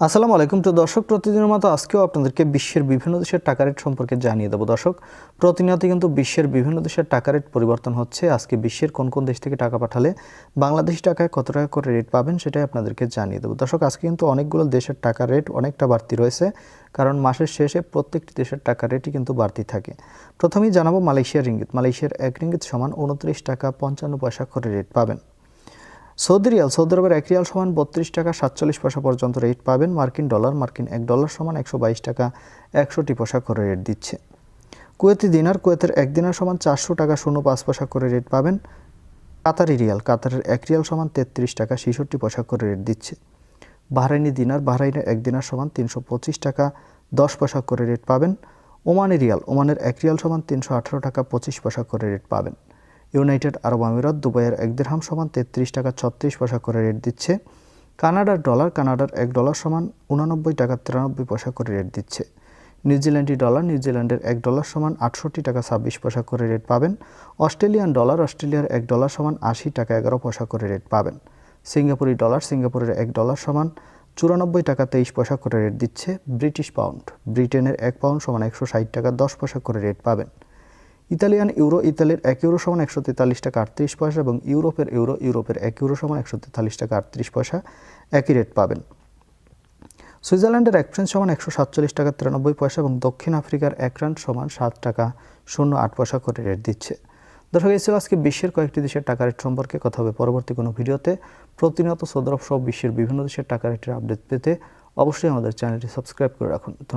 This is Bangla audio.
আসসালামু আলাইকুম। তো দর্শক, প্রতিদিনের মতো আজকেও আপনাদেরকে বিশ্বের বিভিন্ন দেশের টাকা রেট সম্পর্কে জানিয়ে দেবো। দর্শক, প্রতিনিয়ত কিন্তু বিশ্বের বিভিন্ন দেশের টাকা রেট পরিবর্তন হচ্ছে। আজকে বিশ্বের কোন কোন দেশ থেকে টাকা পাঠালে বাংলাদেশি টাকায় কত টাকা করে রেট পাবেন সেটাই আপনাদেরকে জানিয়ে দেবো। দর্শক, আজকে কিন্তু অনেকগুলো দেশের টাকা রেট অনেকটা বাড়তি রয়েছে, কারণ মাসের শেষে প্রত্যেকটি দেশের টাকা রেটই কিন্তু বাড়তি থাকে। প্রথমেই জানাব মালয়েশিয়ার রিঙ্গিত মালয়েশিয়ার এক রিঙ্গিত সমান উনত্রিশ টাকা পঞ্চান্ন পয়সা করে রেট পাবেন। সৌদি রিয়াল, সৌদি আরবের এক রিয়াল সমান বত্রিশ টাকা সাতচল্লিশ পয়সা পর্যন্ত রেট পাবেন। মার্কিন ডলার, মার্কিন এক ডলার সমান একশো বাইশ টাকা একশোটি পয়সা করে রেট দিচ্ছে। কুয়েতি দিনার, কুয়েতের এক দিনার সমান চারশো টাকা শূন্য পাঁচ পয়সা করে রেট পাবেন। কাতারি রিয়াল, কাতারের এক রিয়াল সমান তেত্রিশ টাকা ছেষট্টি পয়সা করে রেট দিচ্ছে। বাহরাইনি দিনার, বাহরাইনের এক দিনার সমান তিনশো পঁচিশ টাকা দশ পয়সা করে রেট পাবেন। ওমানি রিয়াল, ওমানের এক রিয়াল সমান তিনশো আঠারো টাকা পঁচিশ পয়সা করে রেট পাবেন। ইউনাইটেড আরব আমিরাত দুবাইয়ের এক দেড়হাম সমান তেত্রিশ টাকা ছত্রিশ পয়সা করে রেট দিচ্ছে। কানাডার ডলার কানাডার এক ডলার সমান উনানব্বই টাকা তিরানব্বই পয়সা করে রেট দিচ্ছে। নিউজিল্যান্ডি ডলার নিউজিল্যান্ডের এক ডলার সমান আটষট্টি টাকা ছাব্বিশ পয়সা করে রেট পাবেন। অস্ট্রেলিয়ান ডলার অস্ট্রেলিয়ার এক ডলার সমান আশি টাকা এগারো পয়সা করে রেট পাবেন। সিঙ্গাপুরি ডলার সিঙ্গাপুরের এক ডলার সমান চুরানব্বই টাকা তেইশ পয়সা করে রেট দিচ্ছে ব্রিটিশ পাউন্ড। ব্রিটেনের এক পাউন্ড সমান একশো ষাট টাকা দশ পয়সা করে রেট পাবেন। ইতালিয়ান ইউরো, ইতালির এক ইউরো সমান একশো তেতাল্লিশ টাকা আটত্রিশ পয়সা এবং ইউরোপের ইউরো, ইউরোপের এক ইউরো সমান একশো তেতাল্লিশ টাকা আটত্রিশ পয়সা একই রেট পাবেন। সুইজারল্যান্ডের এক ফ্রেন্স সমান একশো সাতচল্লিশ টাকা তিরানব্বই পয়সা এবং দক্ষিণ আফ্রিকার এক রান সমান সাত টাকা শূন্য আট পয়সা করে রেট দিচ্ছে। দর্শক, এই আজকে বিশ্বের কয়েকটি দেশের টাকা রেট সম্পর্কে। কথা হবে পরবর্তী কোনো ভিডিওতে। প্রতিনিয়ত সৌদি আরব সহ বিশ্বের বিভিন্ন দেশের টাকা রেটের আপডেট পেতে অবশ্যই আমাদের চ্যানেলটি সাবস্ক্রাইব করে রাখুন। ধন্যবাদ।